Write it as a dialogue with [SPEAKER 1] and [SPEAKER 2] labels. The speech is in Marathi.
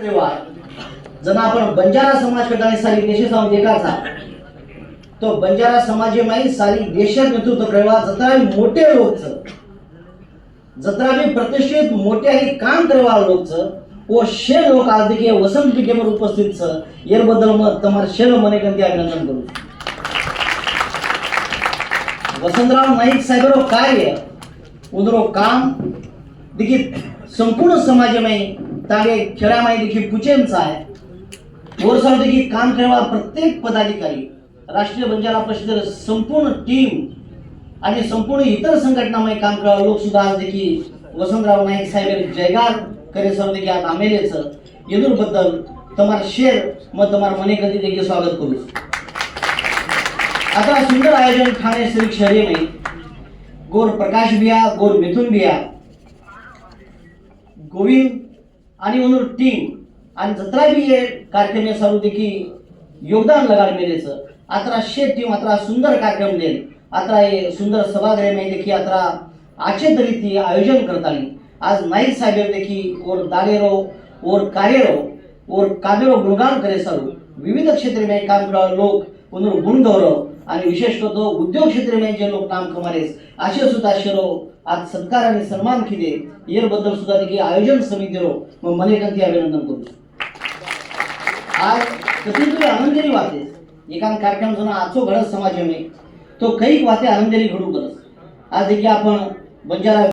[SPEAKER 1] जना आपण बंजारा समाज कटाने सारी देश जाऊन एकाचा तो बंजारा समाजे माई सारी देशात नेतृत्व कळवा जत्रा मोठे लोकच जत्रा बी प्रतिष्ठित मोठे आणि काम करवा लोकच व शे लोक आज देखील वसंत पिकेवर उपस्थित छ येर याबद्दल मग तुम्हाला शेर मने कंती अभिनंदन करू. वसंतराव नाईक साहेबरो कार्य उदरो काम देखील संपूर्ण समाज समाजमय तांगे खेळामाई देखील कुचेंचा आहे. ओरसाळ देखील काम खेळवा प्रत्येक पदाधिकारी राष्ट्रीय बंजारा परिषद संपूर्ण टीम आणि संपूर्ण इतर संघटनामध्ये काम करावं लोक सुद्धा आज देखील वसंतराव नाईक साहेब जयगार करे सर देखील आज आमेलेच येदूरबद्दल तुम्हाला शेर मग तुम्हाला मने कधी देखील स्वागत करू. आता सुंदर आयोजन ठाणे श्री शहरी में गोर प्रकाश बिया गोर मिथुन बिया. गोविंद आणि म्हणून टीम आणि जत्रा बी हे कार्यक्रम सारू देखील योगदान लगाड मेलेचं. आता शे टीम आता सुंदर कार्यक्रम देईल आता हे सुंदर सभागृह में देखील आता आचेत तरी ती आयोजन करताली आज नाईक साहेब देखील ओर दारेरो ओर कार्यरो ओर काबेरो गुणगान करे सारू. विविध क्षेत्र में काम करणारे लोक म्हणून गुण गौरव आणि विशेष तो उद्योग क्षेत्र में जे लोक काम कमारेस असे सुद्धा शेरो आज सत्कार आणि सन्मान केले. याबद्दल सुद्धा देखील आयोजन समितीरो मग मने अभिनंदन करू. आज कधीतरी आनंदेरी वाते एका कार्यक्रम जुना आचो घडत समाज में तो कैक वाते आनंदेरी घडू करस आज देखील आपण बंजारा